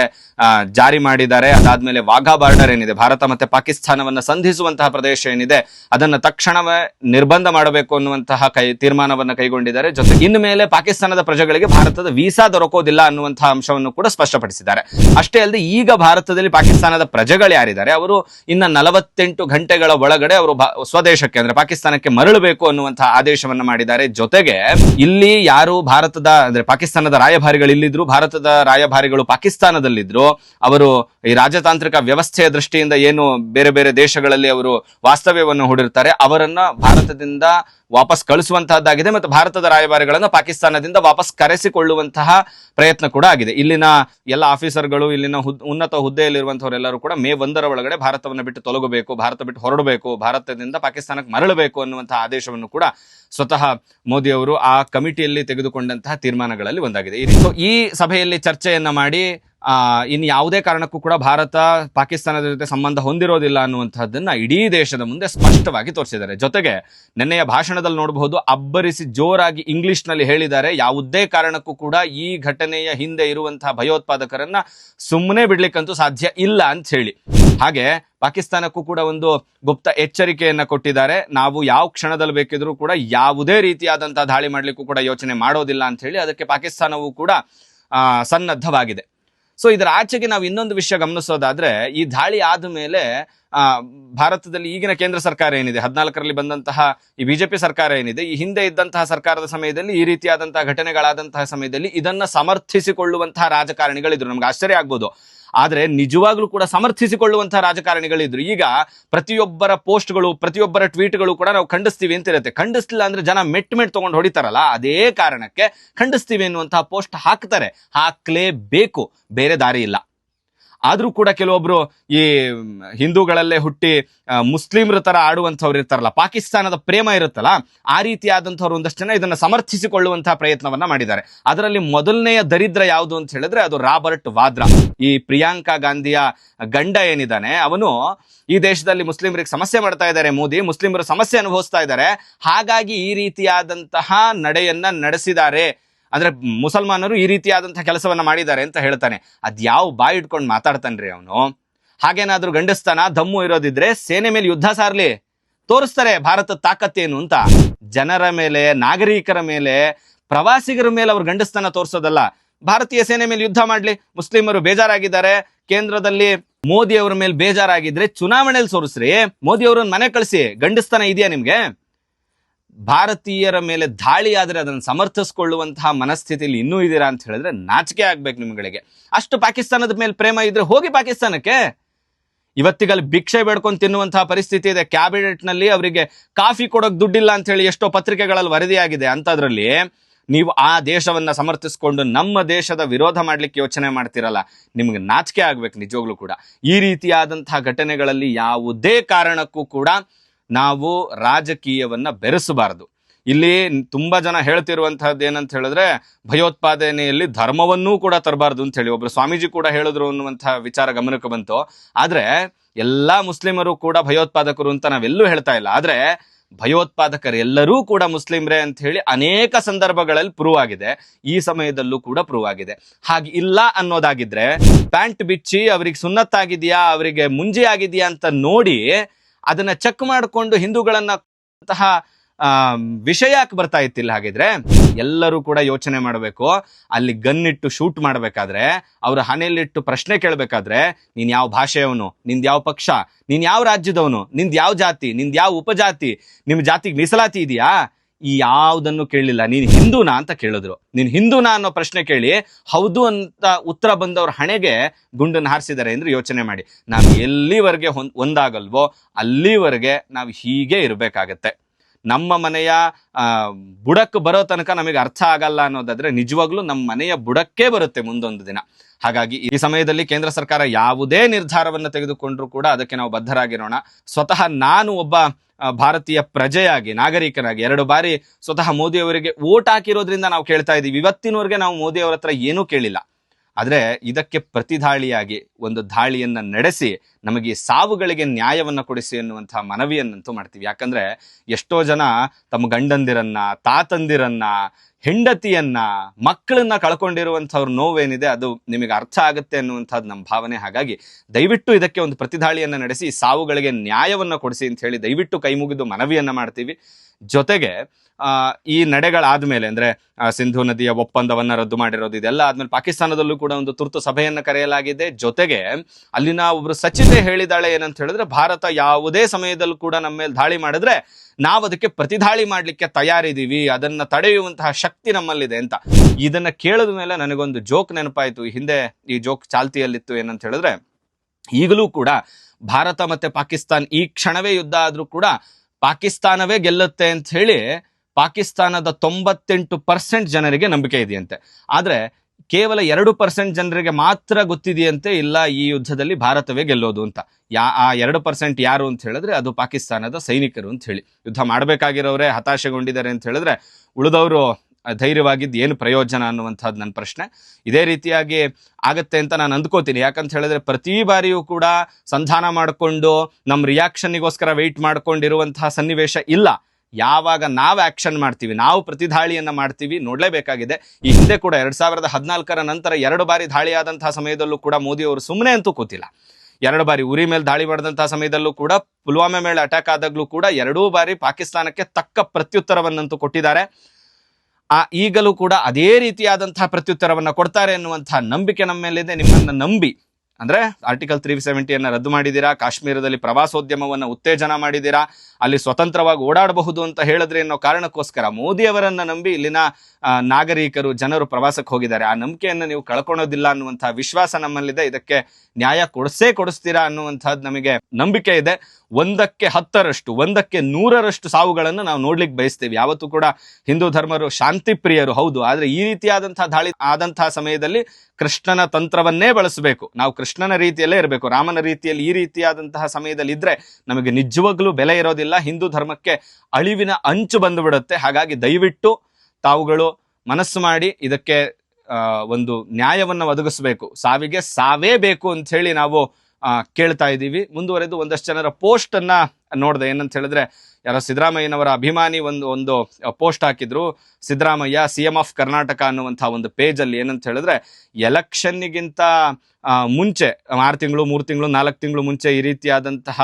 ಜಾರಿ ಮಾಡಿದ್ದಾರೆ. ಅದಾದ್ಮೇಲೆ ವಾಘಾ ಬಾರ್ಡರ್ ಏನಿದೆ, ಭಾರತ ಮತ್ತೆ ಪಾಕಿಸ್ತಾನವನ್ನ ಸಂಧಿಸುವಂತಹ ಪ್ರದೇಶ ಏನಿದೆ, ಅದನ್ನ ತಕ್ಷಣವೇ ನಿರ್ಬಂಧ ಮಾಡಬೇಕು ಅನ್ನುವಂತಹ ಕೈ, ತೀರ್ಮಾನವನ್ನ ಕೈಗೊಂಡಿದ್ದಾರೆ. ಜೊತೆ ಇನ್ನು ಮೇಲೆ ಪಾಕಿಸ್ತಾನದ ಪ್ರಜೆಗಳಿಗೆ ಭಾರತದ ವೀಸಾ ದೊರಕೋದಿಲ್ಲ ಅನ್ನುವಂತಹ ಅಂಶವನ್ನು ಕೂಡ ಸ್ಪಷ್ಟಪಡಿಸಿದ್ದಾರೆ. ಅಷ್ಟೇ ಅಲ್ಲದೆ ಈಗ ಭಾರತದಲ್ಲಿ ಪಾಕಿಸ್ತಾನದ ಪ್ರಜೆಗಳು ಯಾರಿದ್ದಾರೆ? ಅವರು ಇನ್ನು ನಲವತ್ತೆಂಟು ಗಂಟೆಗಳ ಒಳಗಡೆ ಅವರು ಸ್ವದೇಶಕ್ಕೆ ಅಂದ್ರೆ ಪಾಕಿಸ್ತಾನಕ್ಕೆ ಮರಳಬೇಕು ಅನ್ನುವಂತಹ ಆದೇಶವನ್ನು ಮಾಡಿದ್ದಾರೆ. ಜೊತೆಗೆ ಇಲ್ಲಿ ಯಾರು ಭಾರತದ ಅಂದ್ರೆ ಪಾಕಿಸ್ತಾನದ ರಾಯಭಾರಿಗಳು ಇಲ್ಲಿದ್ರು, ಭಾರತದ ರಾಯಭಾರಿಗಳು ಪಾಕಿಸ್ತಾನದಲ್ಲಿದ್ರು, ಅವರು ಈ ರಾಜತಾಂತ್ರಿಕ ವ್ಯವಸ್ಥೆಯ ದೃಷ್ಟಿಯಿಂದ ಏನು ಬೇರೆ ಬೇರೆ ದೇಶಗಳಲ್ಲಿ ಅವರು ವಾಸ್ತವ್ಯವನ್ನು ಹೂಡಿರ್ತಾರೆ, ಅವರನ್ನ ಭಾರತದಿಂದ ವಾಪಸ್ ಕಳಿಸುವಂತಹದ್ದಾಗಿದೆ ಮತ್ತು ಭಾರತದ ರಾಯಭಾರಿಗಳನ್ನು ಪಾಕಿಸ್ತಾನದಿಂದ ವಾಪಸ್ ಕರೆಸಿಕೊಳ್ಳುವಂತಹ ಪ್ರಯತ್ನ ಕೂಡ ಆಗಿದೆ. ಇಲ್ಲಿನ ಎಲ್ಲ ಆಫೀಸರ್ಗಳು, ಇಲ್ಲಿನ ಉನ್ನತ ಹುದ್ದೆಯಲ್ಲಿರುವಂತಹವರೆಲ್ಲರೂ ಕೂಡ ಮೇ ಒಂದರ ಒಳಗಡೆ ಭಾರತವನ್ನು ಬಿಟ್ಟು ತೊಲಗಬೇಕು, ಭಾರತ ಬಿಟ್ಟು ಹೊರಡಬೇಕು, ಭಾರತದಿಂದ ಪಾಕಿಸ್ತಾನಕ್ಕೆ ಮರಳಬೇಕು ಅನ್ನುವಂತಹ ಆದೇಶವನ್ನು ಕೂಡ ಸ್ವತಃ ಮೋದಿ ಅವರು ಆ ಕಮಿಟಿಯಲ್ಲಿ ತೆಗೆದುಕೊಂಡಂತಹ ತೀರ್ಮಾನಗಳಲ್ಲಿ ಒಂದಾಗಿದೆ. ಈ ಸಭೆಯಲ್ಲಿ ಚರ್ಚೆಯನ್ನು ಮಾಡಿ ಇನ್ನು ಯಾವುದೇ ಕಾರಣಕ್ಕೂ ಕೂಡ ಭಾರತ ಪಾಕಿಸ್ತಾನದ ಜೊತೆ ಸಂಬಂಧ ಹೊಂದಿರೋದಿಲ್ಲ ಅನ್ನುವಂತಹದ್ದನ್ನ ಇಡೀ ದೇಶದ ಮುಂದೆ ಸ್ಪಷ್ಟವಾಗಿ ತೋರಿಸಿದ್ದಾರೆ. ಜೊತೆಗೆ ನಿನ್ನೆಯ ಭಾಷಣದಲ್ಲಿ ನೋಡಬಹುದು, ಅಬ್ಬರಿಸಿ ಜೋರಾಗಿ ಇಂಗ್ಲಿಷ್ನಲ್ಲಿ ಹೇಳಿದ್ದಾರೆ. ಯಾವುದೇ ಕಾರಣಕ್ಕೂ ಕೂಡ ಈ ಘಟನೆಯ ಹಿಂದೆ ಇರುವಂತಹ ಭಯೋತ್ಪಾದಕರನ್ನ ಸುಮ್ಮನೆ ಬಿಡ್ಲಿಕ್ಕಂತೂ ಸಾಧ್ಯ ಇಲ್ಲ ಅಂತ ಹೇಳಿ. ಹಾಗೆ ಪಾಕಿಸ್ತಾನಕ್ಕೂ ಕೂಡ ಒಂದು ಗುಪ್ತ ಎಚ್ಚರಿಕೆಯನ್ನ ಕೊಟ್ಟಿದ್ದಾರೆ. ನಾವು ಯಾವ ಕ್ಷಣದಲ್ಲಿ ಬೇಕಿದ್ರೂ ಕೂಡ ಯಾವುದೇ ರೀತಿಯಾದಂತಹ ದಾಳಿ ಮಾಡಲಿಕ್ಕೂ ಕೂಡ ಯೋಚನೆ ಮಾಡೋದಿಲ್ಲ ಅಂತ ಹೇಳಿ ಅದಕ್ಕೆ ಪಾಕಿಸ್ತಾನವೂ ಕೂಡ ಸನ್ನದ್ಧವಾಗಿದೆ. ಸೊ ಇದರ ಆಚೆಗೆ ನಾವು ಇನ್ನೊಂದು ವಿಷಯ ಗಮನಿಸೋದಾದ್ರೆ, ಈ ದಾಳಿ ಆದ ಮೇಲೆ ಭಾರತದಲ್ಲಿ ಈಗಿನ ಕೇಂದ್ರ ಸರ್ಕಾರ ಏನಿದೆ? ಹದಿನಾಲ್ಕರಲ್ಲಿ ಬಂದಂತಹ ಈ ಬಿಜೆಪಿ ಸರ್ಕಾರ ಏನಿದೆ? ಈ ಹಿಂದೆ ಇದ್ದಂತಹ ಸರ್ಕಾರದ ಸಮಯದಲ್ಲಿ, ಈ ರೀತಿಯಾದಂತಹ ಘಟನೆಗಳಾದಂತಹ ಸಮಯದಲ್ಲಿ ಇದನ್ನ ಸಮರ್ಥಿಸಿಕೊಳ್ಳುವಂತಹ ರಾಜಕಾರಣಿಗಳಿದ್ರು. ನಮ್ಗೆ ಆಶ್ಚರ್ಯ ಆಗ್ಬೋದು. ಆದ್ರೆ ನಿಜವಾಗ್ಲೂ ಕೂಡ ಸಮರ್ಥಿಸಿಕೊಳ್ಳುವಂತಹ ರಾಜಕಾರಣಿಗಳಿದ್ರು. ಈಗ ಪ್ರತಿಯೊಬ್ಬರ ಪೋಸ್ಟ್ಗಳು, ಪ್ರತಿಯೊಬ್ಬರ ಟ್ವೀಟ್ಗಳು ಕೂಡ ನಾವು ಖಂಡಿಸ್ತೀವಿ ಅಂತ ಇರುತ್ತೆ ಖಂಡಿಸ್ಲಿಲ್ಲ ಅಂದ್ರೆ ಜನ ಮೆಟ್ ಮೆಟ್ ತಗೊಂಡು ಹೊಡಿತಾರಲ್ಲ? ಅದೇ ಕಾರಣಕ್ಕೆ ಖಂಡಿಸ್ತೀವಿ ಎನ್ನುವಂತಹ ಪೋಸ್ಟ್ ಹಾಕ್ತಾರೆ. ಹಾಕ್ಲೇಬೇಕು. ಬೇರೆ ದಾರಿ ಇಲ್ಲ. ಆದ್ರೂ ಕೂಡ ಕೆಲವೊಬ್ರು ಈ ಹಿಂದೂಗಳಲ್ಲೇ ಹುಟ್ಟಿ ಮುಸ್ಲಿಮ್ರ ತರ ಆಡುವಂಥವ್ರು ಇರ್ತಾರಲ್ಲ, ಪಾಕಿಸ್ತಾನದ ಪ್ರೇಮ ಇರುತ್ತಲ್ಲ, ಆ ರೀತಿಯಾದಂಥವ್ರು ಒಂದಷ್ಟು ಜನ ಇದನ್ನ ಸಮರ್ಥಿಸಿಕೊಳ್ಳುವಂತಹ ಪ್ರಯತ್ನವನ್ನ ಮಾಡಿದ್ದಾರೆ. ಅದರಲ್ಲಿ ಮೊದಲನೆಯ ದರಿದ್ರ ಯಾವುದು ಅಂತ ಹೇಳಿದ್ರೆ ಅದು ರಾಬರ್ಟ್ ವಾದ್ರಾ. ಈ ಪ್ರಿಯಾಂಕಾ ಗಾಂಧಿಯ ಗಂಡ ಏನಿದ್ದಾನೆ, ಅವನು ಈ ದೇಶದಲ್ಲಿ ಮುಸ್ಲಿಮರಿಗೆ ಸಮಸ್ಯೆ ಮಾಡ್ತಾ ಇದ್ದಾರೆ ಮೋದಿ, ಮುಸ್ಲಿಮರು ಸಮಸ್ಯೆ ಅನುಭವಿಸ್ತಾ ಇದ್ದಾರೆ, ಹಾಗಾಗಿ ಈ ರೀತಿಯಾದಂತಹ ನಡೆಯನ್ನ ನಡೆಸಿದ್ದಾರೆ. ಅಂದ್ರೆ ಮುಸಲ್ಮಾನರು ಈ ರೀತಿಯಾದಂಥ ಕೆಲಸವನ್ನ ಮಾಡಿದ್ದಾರೆ ಅಂತ ಹೇಳ್ತಾನೆ. ಅದ್ಯಾವ ಬಾಯಿ ಇಟ್ಕೊಂಡು ಮಾತಾಡ್ತಾನ್ರಿ ಅವನು? ಹಾಗೇನಾದರೂ ಗಂಡಸ್ತಾನ ದಮ್ಮು ಇರೋದಿದ್ರೆ ಸೇನೆ ಮೇಲೆ ಯುದ್ಧ ಸಾರಲಿ. ತೋರಿಸ್ತಾರೆ ಭಾರತದ ತಾಕತ್ತೇನು ಅಂತ. ಜನರ ಮೇಲೆ, ನಾಗರಿಕರ ಮೇಲೆ, ಪ್ರವಾಸಿಗರ ಮೇಲೆ ಅವ್ರ ಗಂಡಸ್ತನ ತೋರಿಸೋದಲ್ಲ. ಭಾರತೀಯ ಸೇನೆ ಮೇಲೆ ಯುದ್ಧ ಮಾಡ್ಲಿ. ಮುಸ್ಲಿಮರು ಬೇಜಾರಾಗಿದ್ದಾರೆ. ಕೇಂದ್ರದಲ್ಲಿ ಮೋದಿ ಅವರ ಮೇಲೆ ಬೇಜಾರಾಗಿದ್ರೆ ಚುನಾವಣೆಯಲ್ಲಿ ಸೋರಿಸ್ರಿ. ಮೋದಿ ಅವ್ರನ್ನ ಮನೆ ಕಳಿಸಿ. ಗಂಡಸ್ತನ ಇದೆಯಾ ನಿಮ್ಗೆ? ಭಾರತೀಯರ ಮೇಲೆ ದಾಳಿ ಆದರೆ ಅದನ್ನು ಸಮರ್ಥಿಸ್ಕೊಳ್ಳುವಂತಹ ಮನಸ್ಥಿತಿಯಲ್ಲಿ ಇನ್ನೂ ಇದ್ದೀರಾ ಅಂತ ಹೇಳಿದ್ರೆ ನಾಚಿಕೆ ಆಗ್ಬೇಕು ನಿಮ್ಗಳಿಗೆ. ಅಷ್ಟು ಪಾಕಿಸ್ತಾನದ ಮೇಲೆ ಪ್ರೇಮ ಇದ್ರೆ ಹೋಗಿ ಪಾಕಿಸ್ತಾನಕ್ಕೆ. ಇವತ್ತಿಗಲ್ಲಿ ಭಿಕ್ಷೆ ಬೇಡ್ಕೊಂಡು ತಿನ್ನುವಂತಹ ಪರಿಸ್ಥಿತಿ ಇದೆ. ಕ್ಯಾಬಿನೆಟ್ನಲ್ಲಿ ಅವರಿಗೆ ಕಾಫಿ ಕೊಡೋಕೆ ದುಡ್ಡಿಲ್ಲ ಅಂತ ಹೇಳಿ ಎಷ್ಟೋ ಪತ್ರಿಕೆಗಳಲ್ಲಿ ವರದಿಯಾಗಿದೆ ಅಂತದ್ರಲ್ಲಿ ನೀವು ಆ ದೇಶವನ್ನ ಸಮರ್ಥಿಸ್ಕೊಂಡು ನಮ್ಮ ದೇಶದ ವಿರೋಧ ಮಾಡ್ಲಿಕ್ಕೆ ಯೋಚನೆ ಮಾಡ್ತಿರಲ್ಲ. ನಿಮ್ಗೆ ನಾಚಿಕೆ ಆಗ್ಬೇಕು ನಿಜವಾಗ್ಲೂ ಕೂಡ. ಈ ರೀತಿಯಾದಂತಹ ಘಟನೆಗಳಲ್ಲಿ ಯಾವುದೇ ಕಾರಣಕ್ಕೂ ಕೂಡ ನಾವು ರಾಜಕೀಯವನ್ನ ಬೆರೆಸಬಾರದು. ಇಲ್ಲಿ ತುಂಬಾ ಜನ ಹೇಳ್ತಿರುವಂತಹದ್ದು ಏನಂತ ಹೇಳಿದ್ರೆ, ಭಯೋತ್ಪಾದನೆಯಲ್ಲಿ ಧರ್ಮವನ್ನೂ ಕೂಡ ತರಬಾರ್ದು ಅಂತ ಹೇಳಿ. ಒಬ್ರು ಸ್ವಾಮೀಜಿ ಕೂಡ ಹೇಳಿದ್ರು ಅನ್ನುವಂತಹ ವಿಚಾರ ಗಮನಕ್ಕೆ ಬಂತು. ಆದ್ರೆ, ಎಲ್ಲಾ ಮುಸ್ಲಿಮರು ಕೂಡ ಭಯೋತ್ಪಾದಕರು ಅಂತ ನಾವೆಲ್ಲೂ ಹೇಳ್ತಾ ಇಲ್ಲ. ಆದ್ರೆ, ಭಯೋತ್ಪಾದಕರು ಎಲ್ಲರೂ ಕೂಡ ಮುಸ್ಲಿಮ್ರೇ ಅಂತ ಹೇಳಿ ಅನೇಕ ಸಂದರ್ಭಗಳಲ್ಲಿ ಪ್ರೂವ್ ಆಗಿದೆ. ಈ ಸಮಯದಲ್ಲೂ ಕೂಡ ಪ್ರೂವ್ ಆಗಿದೆ. ಹಾಗೆ ಇಲ್ಲ ಅನ್ನೋದಾಗಿದ್ರೆ, ಪ್ಯಾಂಟ್ ಬಿಚ್ಚಿ ಅವ್ರಿಗೆ ಸುನ್ನತ್ತಾಗಿದೆಯಾ, ಅವರಿಗೆ ಮುಂಜಿ ಆಗಿದೆಯಾ ಅಂತ ನೋಡಿ ಅದನ್ನ ಚೆಕ್ ಮಾಡಿಕೊಂಡು ಹಿಂದೂಗಳನ್ನ ಅಂತಹ ವಿಷಯ ಯಾಕೆ ಬರ್ತಾ ಇತ್ತಿಲ್ಲ. ಹಾಗಿದ್ರೆ ಎಲ್ಲರೂ ಕೂಡ ಯೋಚನೆ ಮಾಡಬೇಕು. ಅಲ್ಲಿ ಗನ್ನಿಟ್ಟು ಶೂಟ್ ಮಾಡಬೇಕಾದ್ರೆ, ಅವ್ರ ಹಣೆಯಲ್ಲಿಟ್ಟು ಪ್ರಶ್ನೆ ಕೇಳಬೇಕಾದ್ರೆ, ನೀನ್ ಯಾವ ಭಾಷೆಯವನು? ನಿಂದ್ ಯಾವ ಪಕ್ಷ? ನೀನ್ ಯಾವ ರಾಜ್ಯದವನು? ನಿಂದ್ ಯಾವ ಜಾತಿ? ನಿಂದ್ ಯಾವ ಉಪಜಾತಿ? ನಿಮ್ ಜಾತಿಗೆ ಮೀಸಲಾತಿ ಇದೆಯಾ? ಈ ಯಾವುದನ್ನು ಕೇಳಲಿಲ್ಲ ನೀನು ಹಿಂದೂನಾ ಅಂತ ಕೇಳಿದ್ರು. ನೀನ್ ಹಿಂದೂನಾ ಅನ್ನೋ ಪ್ರಶ್ನೆ ಕೇಳಿ ಹೌದು ಅಂತ ಉತ್ತರ ಬಂದವ್ರ ಹಣೆಗೆ ಗುಂಡನ್ನು ಹಾರಿಸಿದ್ದಾರೆ ಅಂದ್ರೆ ಯೋಚನೆ ಮಾಡಿ. ನಾವು ಎಲ್ಲಿವರೆಗೆ ಒಂದಾಗಲ್ವೋ ಅಲ್ಲಿವರೆಗೆ ನಾವು ಹೀಗೆ ಇರಬೇಕಾಗತ್ತೆ. ನಮ್ಮ ಮನೆಯ ಬುಡಕ್ಕೆ ಬರೋ ತನಕ ನಮಗೆ ಅರ್ಥ ಆಗಲ್ಲ ಅನ್ನೋದಾದ್ರೆ ನಿಜವಾಗ್ಲೂ ನಮ್ಮ ಮನೆಯ ಬುಡಕ್ಕೆ ಬರುತ್ತೆ ಮುಂದೊಂದು ದಿನ. ಹಾಗಾಗಿ ಈ ಸಮಯದಲ್ಲಿ ಕೇಂದ್ರ ಸರ್ಕಾರ ಯಾವುದೇ ನಿರ್ಧಾರವನ್ನು ತೆಗೆದುಕೊಂಡ್ರೂ ಕೂಡ ಅದಕ್ಕೆ ನಾವು ಬದ್ಧರಾಗಿರೋಣ. ಸ್ವತಃ ನಾನು ಒಬ್ಬ ಭಾರತೀಯ ಪ್ರಜೆಯಾಗಿ, ನಾಗರಿಕನಾಗಿ, ಎರಡು ಬಾರಿ ಸ್ವತಃ ಮೋದಿ ಅವರಿಗೆ ಓಟ್ ಹಾಕಿರೋದ್ರಿಂದ ನಾವು ಕೇಳ್ತಾ ಇದ್ದೀವಿ. ಇವತ್ತಿನವರೆಗೆ ನಾವು ಮೋದಿ ಅವರ ಹತ್ರ ಏನೂ ಕೇಳಿಲ್ಲ. ಆದ್ರೆ ಇದಕ್ಕೆ ಪ್ರತಿದಾಳಿಯಾಗಿ ಒಂದು ದಾಳಿಯನ್ನು ನಡೆಸಿ ನಮಗೆ ಸಾವುಗಳಿಗೆ ನ್ಯಾಯವನ್ನು ಕೊಡಿಸಿ ಎನ್ನುವಂಥ ಮನವಿಯನ್ನಂತೂ ಮಾಡ್ತೀವಿ. ಯಾಕಂದರೆ ಎಷ್ಟೋ ಜನ ತಮ್ಮ ಗಂಡಂದಿರನ್ನ, ತಾತಂದಿರನ್ನ, ಹೆಂಡತಿಯನ್ನ, ಮಕ್ಕಳನ್ನ ಕಳ್ಕೊಂಡಿರುವಂಥವ್ರ ನೋವೇನಿದೆ ಅದು ನಿಮಗೆ ಅರ್ಥ ಆಗುತ್ತೆ ಅನ್ನುವಂಥದ್ದು ನಮ್ಮ ಭಾವನೆ. ಹಾಗಾಗಿ ದಯವಿಟ್ಟು ಇದಕ್ಕೆ ಒಂದು ಪ್ರತಿದಾಳಿಯನ್ನು ನಡೆಸಿ, ಸಾವುಗಳಿಗೆ ನ್ಯಾಯವನ್ನು ಕೊಡಿಸಿ ಅಂತ ಹೇಳಿ ದಯವಿಟ್ಟು ಕೈ ಮುಗಿದು ಮನವಿಯನ್ನು ಮಾಡ್ತೀವಿ. ಜೊತೆಗೆ ಈ ನಡೆಗಳಾದ್ಮೇಲೆ ಅಂದ್ರೆ ಸಿಂಧೂ ನದಿಯ ಒಪ್ಪಂದವನ್ನ ರದ್ದು ಮಾಡಿರೋದು ಇದೆಲ್ಲ ಆದ್ಮೇಲೆ ಪಾಕಿಸ್ತಾನದಲ್ಲೂ ಕೂಡ ಒಂದು ತುರ್ತು ಸಭೆಯನ್ನ ಕರೆಯಲಾಗಿದೆ. ಜೊತೆಗೆ, ಅಲ್ಲಿನ ಒಬ್ರು ಸಚಿತೆ ಹೇಳಿದಾಳೆ ಏನಂತ ಹೇಳಿದ್ರೆ, ಭಾರತ ಯಾವುದೇ ಸಮಯದಲ್ಲೂ ಕೂಡ ನಮ್ಮ ಮೇಲೆ ದಾಳಿ ಮಾಡಿದ್ರೆ, ನಾವು ಅದಕ್ಕೆ ಪ್ರತಿದಾಳಿ ಮಾಡಲಿಕ್ಕೆ ತಯಾರಿದ್ದೀವಿ, ಅದನ್ನ ತಡೆಯುವಂತಹ ಶಕ್ತಿ ನಮ್ಮಲ್ಲಿದೆ ಅಂತ. ಇದನ್ನ ಕೇಳಿದ ಮೇಲೆ ನನಗೊಂದು ಜೋಕ್ ನೆನಪಾಯ್ತು. ಹಿಂದೆ ಈ ಜೋಕ್ ಚಾಲ್ತಿಯಲ್ಲಿತ್ತು ಏನಂತ ಹೇಳಿದ್ರೆ, ಈಗಲೂ ಕೂಡ ಭಾರತ ಮತ್ತೆ ಪಾಕಿಸ್ತಾನ್ ಈ ಕ್ಷಣವೇ ಯುದ್ಧ ಆದ್ರೂ ಕೂಡ ಪಾಕಿಸ್ತಾನವೇ ಗೆಲ್ಲುತ್ತೆ ಅಂತ ಹೇಳಿ ಪಾಕಿಸ್ತಾನದ ತೊಂಬತ್ತೆಂಟು ಪರ್ಸೆಂಟ್ ಜನರಿಗೆ ನಂಬಿಕೆ ಇದೆಯಂತೆ. ಆದರೆ ಕೇವಲ ಎರಡು ಪರ್ಸೆಂಟ್ ಜನರಿಗೆ ಮಾತ್ರ ಗೊತ್ತಿದೆಯಂತೆ ಇಲ್ಲ ಈ ಯುದ್ಧದಲ್ಲಿ ಭಾರತವೇ ಗೆಲ್ಲೋದು ಅಂತ. ಯಾ, ಆ ಎರಡು ಪರ್ಸೆಂಟ್ ಯಾರು ಅಂತ ಹೇಳಿದ್ರೆ ಅದು ಪಾಕಿಸ್ತಾನದ ಸೈನಿಕರು ಅಂತ ಹೇಳಿ. ಯುದ್ಧ ಮಾಡಬೇಕಾಗಿರೋರೇ ಹತಾಶೆಗೊಂಡಿದ್ದಾರೆ ಅಂತ ಹೇಳಿದ್ರೆ ಉಳಿದವರು ಧೈರ್ಯವಾಗಿದ್ದು ಏನು ಪ್ರಯೋಜನ ಅನ್ನುವಂಥದ್ದು ನನ್ನ ಪ್ರಶ್ನೆ. ಇದೇ ರೀತಿಯಾಗಿ ಆಗತ್ತೆ ಅಂತ ನಾನು ಅಂದ್ಕೋತೀನಿ. ಯಾಕಂತ ಹೇಳಿದ್ರೆ ಪ್ರತಿ ಬಾರಿಯೂ ಕೂಡ ಸಂಧಾನ ಮಾಡಿಕೊಂಡು ನಮ್ಮ ರಿಯಾಕ್ಷನ್ನಿಗೋಸ್ಕರ ವೆಯ್ಟ್ ಮಾಡ್ಕೊಂಡಿರುವಂತಹ ಸನ್ನಿವೇಶ ಇಲ್ಲ. ಯಾವಾಗ ನಾವು ಆಕ್ಷನ್ ಮಾಡ್ತೀವಿ, ನಾವು ಪ್ರತಿದಾಳಿಯನ್ನ ಮಾಡ್ತೀವಿ ನೋಡಲೇಬೇಕಾಗಿದೆ. ಈ ಹಿಂದೆ ಕೂಡ ಎರಡು ಸಾವಿರದ ಹದಿನಾಲ್ಕರ ನಂತರ ಎರಡು ಬಾರಿ ದಾಳಿಯಾದಂತಹ ಸಮಯದಲ್ಲೂ ಕೂಡ ಮೋದಿ ಅವರು ಸುಮ್ಮನೆ ಅಂತೂ ಕೂತಿಲ್ಲ. ಎರಡು ಬಾರಿ ಉರಿ ಮೇಲೆ ದಾಳಿ ಮಾಡಿದಂತಹ ಸಮಯದಲ್ಲೂ ಕೂಡ ಪುಲ್ವಾಮಾ ಮೇಲೆ ಅಟ್ಯಾಕ್ ಆದಾಗಲೂ ಕೂಡ ಎರಡೂ ಬಾರಿ ಪಾಕಿಸ್ತಾನಕ್ಕೆ ತಕ್ಕ ಪ್ರತ್ಯುತ್ತರವನ್ನಂತೂ ಕೊಟ್ಟಿದ್ದಾರೆ. ಆ ಈಗಲೂ ಕೂಡ ಅದೇ ರೀತಿಯಾದಂತಹ ಪ್ರತ್ಯುತ್ತರವನ್ನು ಕೊಡ್ತಾರೆ ಎನ್ನುವಂತಹ ನಂಬಿಕೆ ನಮ್ಮ ಮೇಲಿದೆ. ನಿಮ್ಮನ್ನು ನಂಬಿ. ಅಂದ್ರೆ ಆರ್ಟಿಕಲ್ ತ್ರೀ ಸೆವೆಂಟಿಯನ್ನು ರದ್ದು ಮಾಡಿದ್ದೀರಾ? ಕಾಶ್ಮೀರದಲ್ಲಿ ಪ್ರವಾಸೋದ್ಯಮವನ್ನು ಉತ್ತೇಜನ ಮಾಡಿದ್ದೀರಾ? ಅಲ್ಲಿ ಸ್ವತಂತ್ರವಾಗಿ ಓಡಾಡಬಹುದು ಅಂತ ಹೇಳಿದ್ರೆ ಅನ್ನೋ ಕಾರಣಕ್ಕೋಸ್ಕರ ಮೋದಿಯವರನ್ನ ನಂಬಿ ಇಲ್ಲಿನ ನಾಗರಿಕರು, ಜನರು ಪ್ರವಾಸಕ್ಕೆ ಹೋಗಿದ್ದಾರೆ. ಆ ನಂಬಿಕೆಯನ್ನು ನೀವು ಕಳ್ಕೊಳೋದಿಲ್ಲ ಅನ್ನುವಂತಹ ವಿಶ್ವಾಸ ನಮ್ಮಲ್ಲಿದೆ. ಇದಕ್ಕೆ ನ್ಯಾಯ ಕೊಡಿಸೇ ಕೊಡಿಸ್ತೀರಾ ಅನ್ನುವಂಥದ್ದು ನಮಗೆ ನಂಬಿಕೆ ಇದೆ. ಒಂದಕ್ಕೆ ಹತ್ತರಷ್ಟು, ಒಂದಕ್ಕೆ ನೂರರಷ್ಟು ಸಾವುಗಳನ್ನು ನಾವು ನೋಡ್ಲಿಕ್ಕೆ ಬಯಸ್ತೀವಿ. ಯಾವತ್ತೂ ಕೂಡ ಹಿಂದೂ ಧರ್ಮರು ಶಾಂತಿ ಪ್ರಿಯರು, ಹೌದು. ಆದ್ರೆ ಈ ರೀತಿಯಾದಂತಹ ದಾಳಿ ಆದಂತಹ ಸಮಯದಲ್ಲಿ ಕೃಷ್ಣನ ತಂತ್ರವನ್ನೇ ಬಳಸಬೇಕು. ನಾವು ಕೃಷ್ಣನ ರೀತಿಯಲ್ಲೇ ಇರಬೇಕು. ರಾಮನ ರೀತಿಯಲ್ಲಿ ಈ ರೀತಿಯಾದಂತಹ ಸಮಯದಲ್ಲಿ ಇದ್ರೆ ನಮಗೆ ನಿಜವಾಗ್ಲೂ ಬೆಲೆ ಇರೋದಿಲ್ಲ. ಹಿಂದೂ ಧರ್ಮಕ್ಕೆ ಅಳಿವಿನ ಅಂಚು ಬಂದು ಬಿಡುತ್ತೆ ಹಾಗಾಗಿ ದಯವಿಟ್ಟು ತಾವುಗಳು ಮನಸ್ಸು ಮಾಡಿ ಇದಕ್ಕೆ ಒಂದು ನ್ಯಾಯವನ್ನು ಒದಗಿಸಬೇಕು. ಸಾವಿಗೆ ಸಾವೇ ಬೇಕು ಅಂತ ಹೇಳಿ ನಾವು ಕೇಳ್ತಾ ಇದ್ದೀವಿ. ಮುಂದುವರೆದು ಒಂದಷ್ಟು ಜನರ ಪೋಸ್ಟ್ ಅನ್ನ ನೋಡಿದೆ. ಏನಂತ ಹೇಳಿದ್ರೆ ಯಾರೋ ಸಿದ್ದರಾಮಯ್ಯನವರ ಅಭಿಮಾನಿ ಒಂದು ಒಂದು ಪೋಸ್ಟ್ ಹಾಕಿದ್ರು. Siddaramaiah C M of Karnataka ಅನ್ನುವಂತಹ ಒಂದು ಪೇಜಲ್ಲಿ ಏನಂತ ಹೇಳಿದ್ರೆ ಎಲೆಕ್ಷನ್ನಿಗಿಂತ ಮುಂಚೆ, ಆರು ತಿಂಗಳು, ಮೂರು ತಿಂಗಳು, ನಾಲ್ಕು ತಿಂಗಳು ಮುಂಚೆ ಈ ರೀತಿಯಾದಂತಹ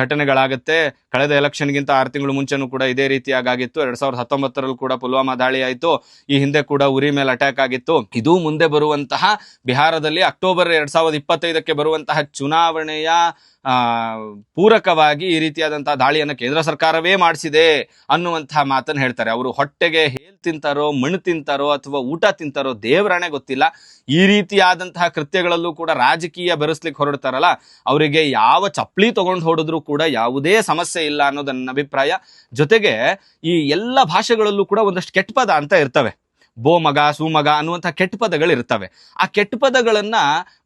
ಘಟನೆಗಳಾಗುತ್ತೆ. ಕಳೆದ ಎಲೆಕ್ಷನ್ಗಿಂತ ಆರು ತಿಂಗಳು ಮುಂಚೆನೂ ಕೂಡ ಇದೇ ರೀತಿಯಾಗಿತ್ತು ಎರಡ್ ಸಾವಿರದ ಹತ್ತೊಂಬತ್ತರಲ್ಲಿ ಕೂಡ ಪುಲ್ವಾಮಾ ದಾಳಿ ಆಯಿತು ಈ ಹಿಂದೆ ಕೂಡ ಉರಿ ಮೇಲೆ ಅಟ್ಯಾಕ್ ಆಗಿತ್ತು. ಇದು ಮುಂದೆ ಬರುವಂತಹ, ಬಿಹಾರದಲ್ಲಿ ಅಕ್ಟೋಬರ್ ಎರಡ್ ಸಾವಿರದ ಇಪ್ಪತ್ತೈದಕ್ಕೆ ಬರುವಂತಹ ಚುನಾವಣೆಯ ಪೂರಕವಾಗಿ ಈ ರೀತಿಯಾದಂತಹ ದಾಳಿಯನ್ನು ಕೇಂದ್ರ ಸರ್ಕಾರವೇ ಮಾಡಿಸಿದೆ ಅನ್ನುವಂತಹ ಮಾತನ್ನು ಹೇಳ್ತಾರೆ. ಅವರು ಹೊಟ್ಟೆಗೆ ಹೇಲ್ ತಿಂತಾರೋ ಮಣ್ಣು ತಿಂತಾರೋ ಅಥವಾ ಊಟ ತಿಂತಾರೋ ದೇವರಾಣೆ ಗೊತ್ತಿಲ್ಲ. ಈ ರೀತಿಯಾದಂತಹ ಕೃತ್ಯಗಳಲ್ಲೂ ಕೂಡ ರಾಜಕೀಯ ಬೆರೆಸ್ಲಿಕ್ಕೆ ಹೊರಡ್ತಾರಲ್ಲ, ಅವರಿಗೆ ಯಾವ ಚಪ್ಪಲಿ ತಗೊಂಡು ಹೊಡೆದ್ರು ಕೂಡ ಯಾವುದೇ ಸಮಸ್ಯೆ ಇಲ್ಲ ಅನ್ನೋದು ನನ್ನ ಅಭಿಪ್ರಾಯ. ಜೊತೆಗೆ ಈ ಎಲ್ಲ ಭಾಷೆಗಳಲ್ಲೂ ಕೂಡ ಒಂದಷ್ಟು ಕೆಟ್ಟ ಪದ ಅಂತ ಇರ್ತವೆ. ಬೋ ಮಗ ಸುಮಗ ಅನ್ನುವಂಥ ಕೆಟ್ಟ ಪದಗಳು ಇರ್ತವೆ ಆ ಕೆಟ್ಟ ಪದಗಳನ್ನು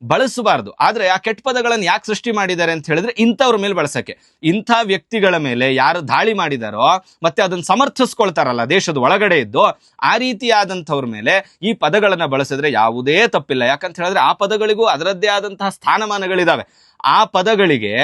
ಬಳಸಬಾರ್ದು. ಆದರೆ ಆ ಕೆಟ್ಟ ಪದಗಳನ್ನು ಯಾಕೆ ಸೃಷ್ಟಿ ಮಾಡಿದ್ದಾರೆ ಅಂತ ಹೇಳಿದ್ರೆ ಇಂಥವ್ರ ಮೇಲೆ ಬಳಸಕ್ಕೆ. ಇಂಥ ವ್ಯಕ್ತಿಗಳ ಮೇಲೆ ಯಾರು ದಾಳಿ ಮಾಡಿದಾರೋ ಮತ್ತೆ ಅದನ್ನ ಸಮರ್ಥಿಸ್ಕೊಳ್ತಾರಲ್ಲ, ದೇಶದ ಒಳಗಡೆ ಇದ್ದು ಆ ರೀತಿಯಾದಂಥವ್ರ ಮೇಲೆ ಈ ಪದಗಳನ್ನು ಬಳಸಿದ್ರೆ ಯಾವುದೇ ತಪ್ಪಿಲ್ಲ. ಯಾಕಂತ ಹೇಳಿದ್ರೆ ಆ ಪದಗಳಿಗೂ ಅದರದ್ದೇ ಆದಂತಹ ಸ್ಥಾನಮಾನಗಳಿದಾವೆ. ಆ ಪದಗಳಿಗೆ,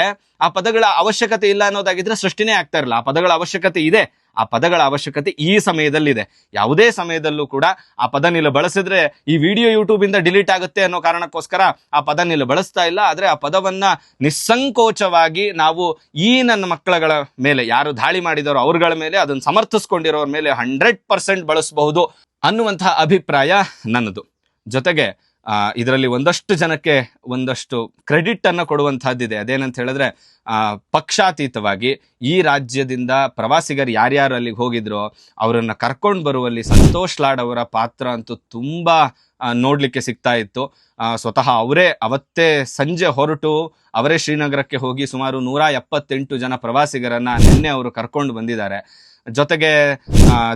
ಆ ಪದಗಳ ಅವಶ್ಯಕತೆ ಇಲ್ಲ ಅನ್ನೋದಾಗಿದ್ರೆ ಸೃಷ್ಟಿನೇ ಆಗ್ತಾ ಇರಲ್ಲ. ಆ ಪದಗಳ ಅವಶ್ಯಕತೆ ಇದೆ. ಆ ಪದಗಳ ಅವಶ್ಯಕತೆ ಈ ಸಮಯದಲ್ಲಿದೆ. ಯಾವುದೇ ಸಮಯದಲ್ಲೂ ಕೂಡ ಆ ಪದ ನೀಲು ಬಳಸಿದ್ರೆ ಈ ವಿಡಿಯೋ ಯೂಟ್ಯೂಬಿಂದ ಡಿಲೀಟ್ ಆಗುತ್ತೆ ಅನ್ನೋ ಕಾರಣಕ್ಕೋಸ್ಕರ ಆ ಪದ ನೀಲು ಬಳಸ್ತಾ ಇಲ್ಲ. ಆದರೆ ಆ ಪದವನ್ನ ನಿಸ್ಸಂಕೋಚವಾಗಿ ನಾವು ಈ ನನ್ನ ಮಕ್ಕಳಗಳ ಮೇಲೆ ಯಾರು ದಾಳಿ ಮಾಡಿದಾರೋ ಅವ್ರಗಳ ಮೇಲೆ ಅದನ್ನು ಸಮರ್ಥಿಸ್ಕೊಂಡಿರೋರ ಮೇಲೆ ಹಂಡ್ರೆಡ್ ಪರ್ಸೆಂಟ್ ಬಳಸಬಹುದು ಅನ್ನುವಂತಹ ಅಭಿಪ್ರಾಯ ನನ್ನದು. ಜೊತೆಗೆ ಇದರಲ್ಲಿ ಒಂದಷ್ಟು ಜನಕ್ಕೆ ಒಂದಷ್ಟು ಕ್ರೆಡಿಟ್ ಅನ್ನು ಕೊಡುವಂತಹದ್ದಿದೆ ಅದೇನಂತ ಹೇಳಿದ್ರೆ ಪಕ್ಷಾತೀತವಾಗಿ ಈ ರಾಜ್ಯದಿಂದ ಪ್ರವಾಸಿಗರು ಯಾರ್ಯಾರು ಅಲ್ಲಿಗೆ ಹೋಗಿದ್ರೋ, ಅವರನ್ನು ಕರ್ಕೊಂಡು ಬರುವಲ್ಲಿ ಸಂತೋಷ್ ಲಾಡ್ ಅವರ ಪಾತ್ರ ಅಂತೂ ತುಂಬಾ ನೋಡಲಿಕ್ಕೆ ಸಿಗ್ತಾ ಇತ್ತು. ಸ್ವತಃ ಅವರೇ ಅವತ್ತೇ ಸಂಜೆ ಹೊರಟು ಅವರೇ ಶ್ರೀನಗರಕ್ಕೆ ಹೋಗಿ ಸುಮಾರು ನೂರ ಎಪ್ಪತ್ತೆಂಟು ಜನ ಪ್ರವಾಸಿಗರನ್ನ ನಿನ್ನೆ ಅವರು ಕರ್ಕೊಂಡು ಬಂದಿದ್ದಾರೆ. ಜೊತೆಗೆ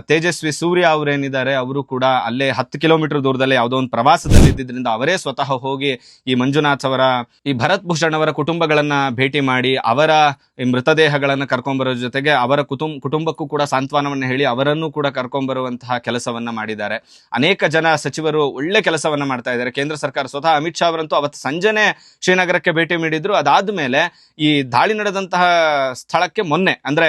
ತೇಜಸ್ವಿ ಸೂರ್ಯ ಅವರೇನಿದ್ದಾರೆ, ಅವರು ಕೂಡ ಅಲ್ಲೇ ಹತ್ತು ಕಿಲೋಮೀಟರ್ ದೂರದಲ್ಲಿ ಯಾವುದೋ ಒಂದು ಪ್ರವಾಸದಲ್ಲಿ ಇದ್ದಿದ್ದರಿಂದ ಅವರೇ ಸ್ವತಃ ಹೋಗಿ ಈ ಮಂಜುನಾಥ್ ಅವರ, ಈ ಭರತ್ ಭೂಷಣ್ ಅವರ ಕುಟುಂಬಗಳನ್ನ ಭೇಟಿ ಮಾಡಿ ಅವರ ಈ ಮೃತದೇಹಗಳನ್ನ ಕರ್ಕೊಂಬರೋ ಜೊತೆಗೆ ಅವರ ಕುಟುಂಬ ಕುಟುಂಬಕ್ಕೂ ಕೂಡ ಸಾಂತ್ವನವನ್ನ ಹೇಳಿ ಅವರನ್ನು ಕೂಡ ಕರ್ಕೊಂಬರುವಂತಹ ಕೆಲಸವನ್ನ ಮಾಡಿದ್ದಾರೆ. ಅನೇಕ ಜನ ಸಚಿವರು ಒಳ್ಳೆ ಕೆಲಸವನ್ನ ಮಾಡ್ತಾ ಇದ್ದಾರೆ. ಕೇಂದ್ರ ಸರ್ಕಾರ ಸ್ವತಃ ಅಮಿತ್ ಶಾ ಅವರಂತೂ ಅವತ್ತು ಸಂಜೆನೆ ಶ್ರೀನಗರಕ್ಕೆ ಭೇಟಿ ನೀಡಿದ್ರು. ಅದಾದ ಮೇಲೆ ಈ ದಾಳಿ ನಡೆದಂತಹ ಸ್ಥಳಕ್ಕೆ ಮೊನ್ನೆ, ಅಂದ್ರೆ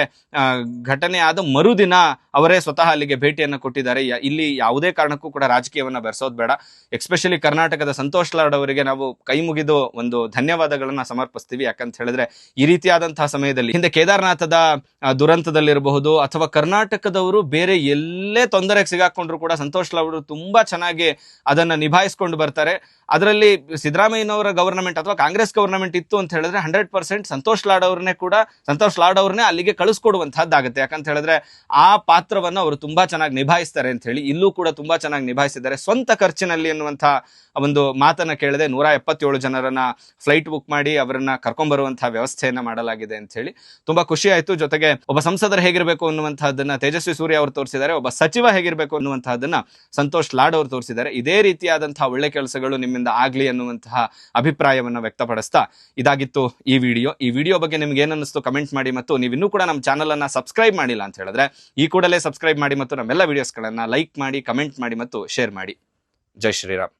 ಘಟನೆ ಆದ ಮರುದಿನ ಅವರೇ ಸ್ವತಃ ಅಲ್ಲಿಗೆ ಭೇಟಿಯನ್ನು ಕೊಟ್ಟಿದ್ದಾರೆ. ಇಲ್ಲಿ ಯಾವುದೇ ಕಾರಣಕ್ಕೂ ಕೂಡ ರಾಜಕೀಯವನ್ನು ಬೆರೆಸೋದು ಬೇಡ. ಎಕ್ಸ್ಪೆಷಲಿ ಕರ್ನಾಟಕದ ಸಂತೋಷ್ ಲಾಡ್ ಅವರಿಗೆ ನಾವು ಕೈ ಮುಗಿದು ಒಂದು ಧನ್ಯವಾದಗಳನ್ನ ಸಮರ್ಪಿಸ್ತೀವಿ. ಯಾಕಂತ ಹೇಳಿದ್ರೆ ಈ ರೀತಿಯಾದಂತಹ ಸಮಯದಲ್ಲಿ ಹಿಂದೆ ಕೇದಾರನಾಥದ ದುರಂತದಲ್ಲಿರಬಹುದು ಅಥವಾ ಕರ್ನಾಟಕದವರು ಬೇರೆ ಎಲ್ಲೇ ತೊಂದರೆಗೆ ಸಿಗಾಕೊಂಡ್ರು ಕೂಡ ಸಂತೋಷ್ ಲಾಡ್ ಅವರು ತುಂಬಾ ಚೆನ್ನಾಗಿ ಅದನ್ನ ನಿಭಾಯಿಸ್ಕೊಂಡು ಬರ್ತಾರೆ. ಅದರಲ್ಲಿ ಸಿದ್ದರಾಮಯ್ಯನವರ ಗವರ್ನಮೆಂಟ್ ಅಥವಾ ಕಾಂಗ್ರೆಸ್ ಗವರ್ನಮೆಂಟ್ ಇತ್ತು ಅಂತ ಹೇಳಿದ್ರೆ ಹಂಡ್ರೆಡ್ ಪರ್ಸೆಂಟ್ ಸಂತೋಷ್ ಲಾಡ್ ಅವ್ರನ್ನೇ ಕೂಡ, ಸಂತೋಷ್ ಲಾಡ್ ಅವ್ರನ್ನೇ ಅಲ್ಲಿಗೆ ಕಳಿಸ್ಕೊಡುವಂತಹದ್ದಾಗುತ್ತೆ. ಯಾಕಂತ ಹೇಳಿದ್ರೆ ಆ ಪಾತ್ರವನ್ನು ಅವರು ತುಂಬಾ ಚೆನ್ನಾಗಿ ನಿಭಾಯಿಸ್ತಾರೆ ಅಂತ ಹೇಳಿ ಇಲ್ಲೂ ಕೂಡ ತುಂಬಾ ಚೆನ್ನಾಗಿ ನಿಭಾಯಿಸಿದ್ದಾರೆ. ಸ್ವಂತ ಖರ್ಚಿನಲ್ಲಿ ಎನ್ನುವಂತಹ ಒಂದು ಮಾತನ್ನ ಕೇಳಿದೆ ನೂರ ಎಪ್ಪತ್ತೇಳು ಜನರನ್ನ ಫ್ಲೈಟ್ ಬುಕ್ ಮಾಡಿ ಅವರನ್ನ ಕರ್ಕೊಂಡ್ಬರುವಂತಹ ವ್ಯವಸ್ಥೆಯನ್ನ ಮಾಡಲಾಗಿದೆ ಅಂತ ಹೇಳಿ ತುಂಬಾ ಖುಷಿ ಆಯ್ತು. ಜೊತೆಗೆ ಒಬ್ಬ ಸಂಸದರು ಹೇಗಿರಬೇಕು ಅನ್ನುವಂತಹದ್ದನ್ನ ತೇಜಸ್ವಿ ಸೂರ್ಯ ಅವರು ತೋರಿಸಿದ್ದಾರೆ, ಒಬ್ಬ ಸಚಿವ ಹೇಗಿರಬೇಕು ಅನ್ನುವಂತಹದ್ದನ್ನ ಸಂತೋಷ್ ಲಾಡ್ ಅವರು ತೋರಿಸಿದ್ದಾರೆ. ಇದೇ ರೀತಿಯಾದಂತಹ ಒಳ್ಳೆ ಕೆಲಸಗಳು ನಿಮ್ಮಿಂದ ಆಗ್ಲಿ ಅನ್ನುವಂತಹ ಅಭಿಪ್ರಾಯವನ್ನ ವ್ಯಕ್ತಪಡಿಸ್ತಾ ಇದಾಗಿತ್ತು ಈ ವಿಡಿಯೋ. ಈ ವಿಡಿಯೋ ಬಗ್ಗೆ ನಿಮ್ಗೆ ಏನನ್ನಿಸ್ತು ಕಮೆಂಟ್ ಮಾಡಿ ಮತ್ತು ನೀವು ಇನ್ನೂ ಕೂಡ ನಮ್ಮ ಚಾನಲ್ ಅನ್ನ ಸಬ್ಸ್ಕ್ರೈಬ್ ಮಾಡಿಲ್ಲ ಅಂತ ಹೇಳಿದ್ರೆ ಈ ಕೂಡಲೇ ಸಬ್ಸ್ಕ್ರೈಬ್ ಮಾಡಿ ಮತ್ತು ನಮ್ಮೆಲ್ಲ ವಿಡಿಯೋಸ್ಗಳನ್ನ ಲೈಕ್ ಮಾಡಿ ಕಮೆಂಟ್ ಮಾಡಿ ಮತ್ತು ಶೇರ್ ಮಾಡಿ. ಜೈ ಶ್ರೀರಾಮ್.